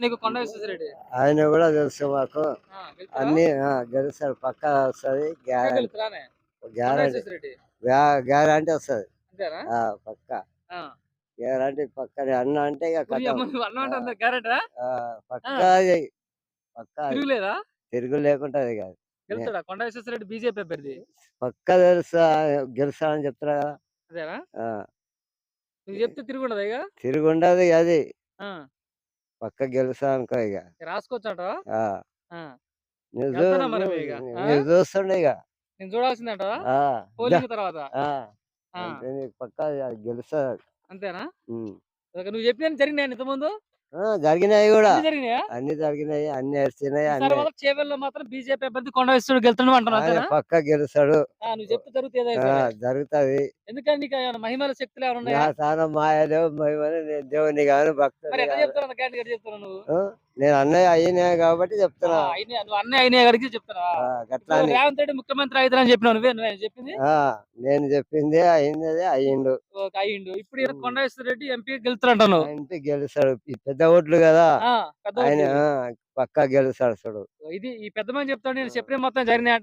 నీకు కొండ విశ్వేశ్వరరెడ్డి ఆయన కూడా తెలుసు మాకు. గెలుస్తారా? అన్ని గెలుస్తాడు పక్కా వస్తుంది గ్యారంటీ. గ్యారంటీ. వస్తుంది. పక్కా. గ్యారంటీ పక్కనే. అన్న అంటే పక్కా. పక్కా తిరుగు లేకుంటది ఇక గెలుస్తాడా? కొండ విశ్వేశ్వరరెడ్డి బీజేపీ అభ్యర్థి. పక్కా తెలుసా? చెప్తారా కదా. అదేనా? ఆ, నువ్వు చెప్తే తిరుగుండదా ఇక? తిరుగు ఉండదు ఇక అది. పక్క గెలుస్తా అనుకో ఇక. ఆ, నువ్వు ఇక? చూస్తుండే నేను పోలింగ్ తర్వాత? పక్కా గెలుస్తా అంతేనా? నువ్వు చెప్పిన జరిగినాయి ఇంతకుముందు జరిగినాయి కూడా. అన్ని జరిగినాయా? అన్ని వచ్చినాయి అన్ని మాత్రం బీజేపీ అభ్యర్థి కొండ ఆయన అంతేనా? పక్క గెలుస్తాడు. ఆ, నువ్వు చెప్తే జరుగుతుంది. ఎందుకంటే మహిమల శక్తులు ఏమైనా నా ఉన్నాయా తాను మాయదేవు మహిమని నేను దేవుని చెప్తాను నువ్వు? ఆ, నేను అన్నయ్య అయినా కాబట్టి చెప్తున్నా. అయినా- నువ్వు అన్నీ అయినా ఆ, గట్లా అని. రేవంత్ రెడ్డి ముఖ్యమంత్రి అవుతారని చెప్పినావు నువ్వే నువ్వే చెప్పింది? ఆ, నేను చెప్పింది అయింది అయ్యిండు. ఒక అయ్యిండు. ఇప్పుడు ఈయన కొండ రెడ్డి ఎంపీ గెలుస్తారంటాను ఇంటి గెలుస్తాడు. ఈ పెద్ద ఓట్లు కదా. ఆయన పక్కా గెలుస్తాడు చూడు. ఇది ఈ పెద్ద మంది చెప్తాడు నేను చెప్పిన మొత్తం జరిగినాయి